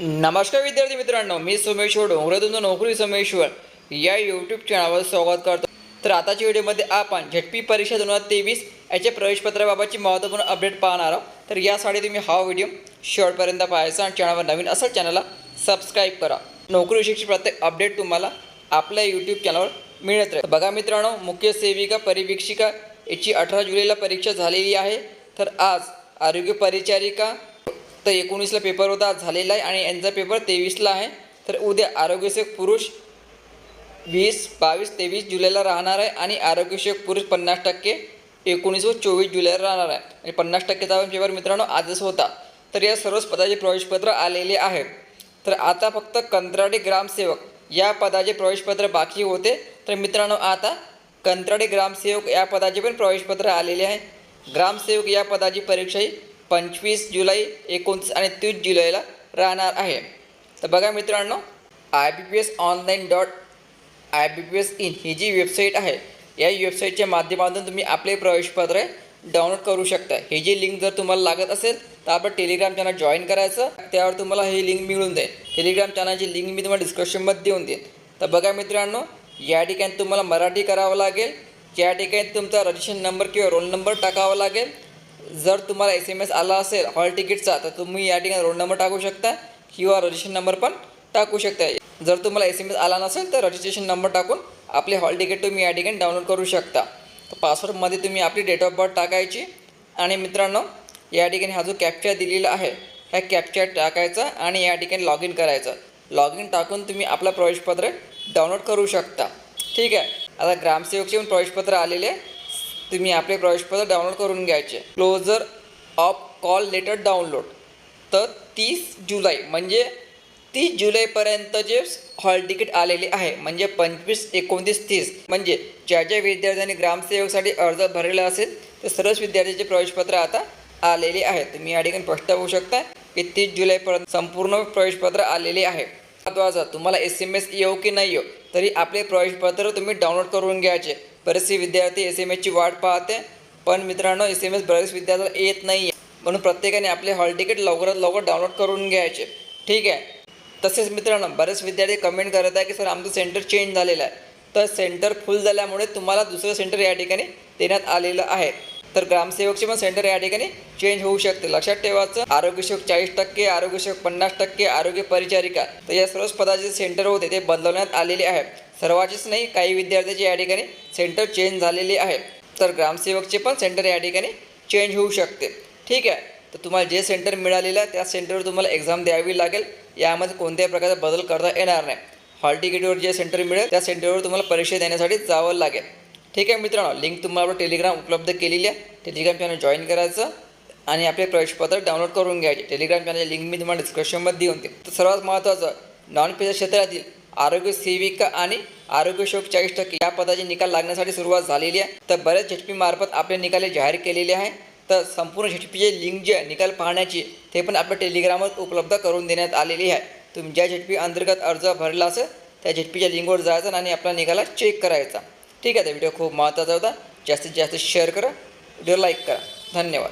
नमस्कार विद्यार्थी मित्रांनो मी सोमेश्वर डोंगरे तुमचं नोकरी सोमेश्वर. या यूट्यूब चॅनलवर स्वागत करतो. तर आताच्या व्हिडिओमध्ये आपण झटपी परीक्षा दोन हजार तेवीस याच्या प्रवेशपत्राबाबतची महत्त्वपूर्ण अपडेट पाहणार आहोत. तर यासाठी तुम्ही हा व्हिडिओ शेवटपर्यंत पाहायचा आणि चॅनलवर नवीन असेल चॅनलला सबस्क्राईब करा. नोकरी नोकरीविषयीची प्रत्येक अपडेट तुम्हाला आपल्या यूट्यूब चॅनलवर मिळत राहील. बघा मित्रांनो मुख्य सेविका परिवीक्षिका याची अठरा जुलैला परीक्षा झालेली आहे. तर आज आरोग्य परिचारिका तर एकोणीसला पेपर होता झालेला आहे आणि यांचा पेपर तेवीसला आहे. तर उद्या आरोग्यसेवक पुरुष वीस बावीस तेवीस जुलैला राहणार आहे आणि आरोग्यसेवक पुरुष पन्नास टक्के एकोणीस व चोवीस जुलैला राहणार आहे. आणि पन्नास टक्केचा पण पेपर मित्रांनो आजच होता. तर या सर्वच पदाचे प्रवेशपत्र आलेले आहे तर आता फक्त कंत्राटी ग्रामसेवक या पदाचे प्रवेशपत्र बाकी होते. तर मित्रांनो आता कंत्राटी ग्रामसेवक या पदाचे पण प्रवेशपत्र आलेले आहे. ग्रामसेवक या पदाची परीक्षाही पंचवीस जुलै एकोणतीस आणि तीस जुलैला राहणार आहे. तर बघा मित्रांनो I B P S online dot I B P S in ही जी वेबसाईट आहे या वेबसाईटच्या माध्यमातून तुम्ही आपले प्रवेशपत्र डाउनलोड करू शकता. ही जी लिंक जर तुम्हाला लागत असेल तर आपण टेलिग्राम चॅनल जॉईन करायचं. त्यावर तुम्हाला ही लिंक मिळून जाईल. टेलिग्राम चॅनलची लिंक मी तुम्हाला डिस्क्रिप्शनमध्ये देऊन देईन. तर बघा मित्रांनो या ठिकाणी तुम्हाला मराठी करावं लागेल. ज्या ठिकाणी तुमचा रजिस्ट्रेशन नंबर किंवा रोल नंबर टाकावा लागेल. जर तुम्हाला एस एम एस आला असेल हॉल तिकीटचा तर तुम्ही या ठिकाणी रोल नंबर टाकू शकता किंवा रजिस्ट्रेशन नंबर पण टाकू शकता. जर तुम्हाला एस एम एस आला नसेल तर रजिस्ट्रेशन नंबर टाकून आपले हॉल तिकीट तुम्ही या ठिकाणी डाउनलोड करू शकता. तर पासवर्डमध्ये तुम्ही आपली डेट ऑफ बर्थ टाकायची. आणि मित्रांनो या ठिकाणी हा जो कॅप्चा दिलेला आहे ह्या कॅप्चा टाकायचा आणि या ठिकाणी लॉग इन करायचं. लॉग इन टाकून तुम्ही आपलं प्रवेशपत्र डाउनलोड करू शकता. ठीक आहे? आता ग्रामसेवकचे पण प्रवेशपत्र आलेले आहे. तुम्ही आपले प्रवेशपत्र डाउनलोड करून घ्यायचे. Closure of call letter download तर तीस जुलै म्हणजे तीस जुलैपर्यंतचे हॉल तिकीट आलेले आहे. म्हणजे पंचवीस एकोणतीस तीस. म्हणजे ज्या ज्या विद्यार्थ्यांनी ग्रामसेवकसाठी अर्ज भरलेला असेल ते सर्वच विद्यार्थ्यांचे प्रवेशपत्र आता आलेले आहे तुम्ही या ठिकाणी स्पष्ट होऊ शकता की तीस जुलैपर्यंत संपूर्ण प्रवेशपत्र आलेले आहे. महत्त्वाचं तुम्हाला एस एम एस येऊ की नाही येऊ तरी आपले प्रवेशपत्र तुम्ही डाउनलोड करून घ्यायचे. बरेचसे विद्यार्थी एस एम एसची वाट पाहते पण मित्रांनो एस एम एस बरेच विद्यार्थ्याला येत नाही आहे म्हणून प्रत्येकाने आपले हॉल तिकीट लवकरात लवकर डाउनलोड करून घ्यायचे. ठीक आहे? तसेच मित्रांनो बरेच विद्यार्थी कमेंट करत आहे की सर आमचं सेंटर चेंज झालेलं आहे. तर सेंटर फुल झाल्यामुळे तुम्हाला दुसरं सेंटर या ठिकाणी देण्यात आलेलं आहे. तर ग्रामसेवकचे पण सेंटर या ठिकाणी चेंज होऊ शकते. लक्षात ठेवायचं आरोग्यसेवक चाळीस टक्के आरोग्यसेवक पन्नास टक्के आरोग्य परिचारिका. तर या सर्वच पदाचे सेंटर होते ते बदलवण्यात आलेले आहे सर्वांचेच नाही काही विद्यार्थ्याचे या ठिकाणी सेंटर चेंज झालेले आहे. तर ग्रामसेवकचे पण सेंटर या ठिकाणी चेंज होऊ शकते. ठीक आहे? तर तुम्हाला जे सेंटर मिळालेलं आहे त्या सेंटरवर तुम्हाला एक्झाम द्यावी लागेल. यामध्ये कोणत्याही प्रकारचा बदल करता येणार नाही. हॉल तिकीटवर जे सेंटर मिळेल त्या सेंटरवर तुम्हाला परीक्षा देण्यासाठी जावं लागेल. ठीक आहे मित्रांनो लिंक तुम्हाला टेलिग्राम उपलब्ध केलेली आहे. टेलिग्राम चॅनल जॉईन करायचं आणि आपले प्रवेशपत्र डाउनलोड करून घ्यायचे. टेलिग्राम चॅनलची लिंक मी तुम्हाला डिस्क्रिप्शनमध्ये देऊन देईन. तर सर्वात महत्त्वाचं नॉन पेशा क्षेत्रातील आरोग्य सेविका आणि आरोग्य चाळीस टक्के या पदाचे निकाल लागण्यासाठी सुरुवात झालेली आहे. तर बऱ्याच झटपीमार्फत आपले निकाल जाहीर केलेले आहे. तर संपूर्ण झटपीचे लिंक जे आहे निकाल पाहण्याची ते पण आपल्या टेलिग्रामवर उपलब्ध करून देण्यात आलेली आहे. तुम्ही ज्या झटपी अंतर्गत अर्ज भरला असेल त्या झटपीच्या लिंकवर जायचं आणि आपला निकाला चेक करायचा. ठीक आहे तर व्हिडिओ खूप महत्त्वाचा होता. जास्तीत जास्त शेअर करा. व्हिडिओ लाईक करा. धन्यवाद.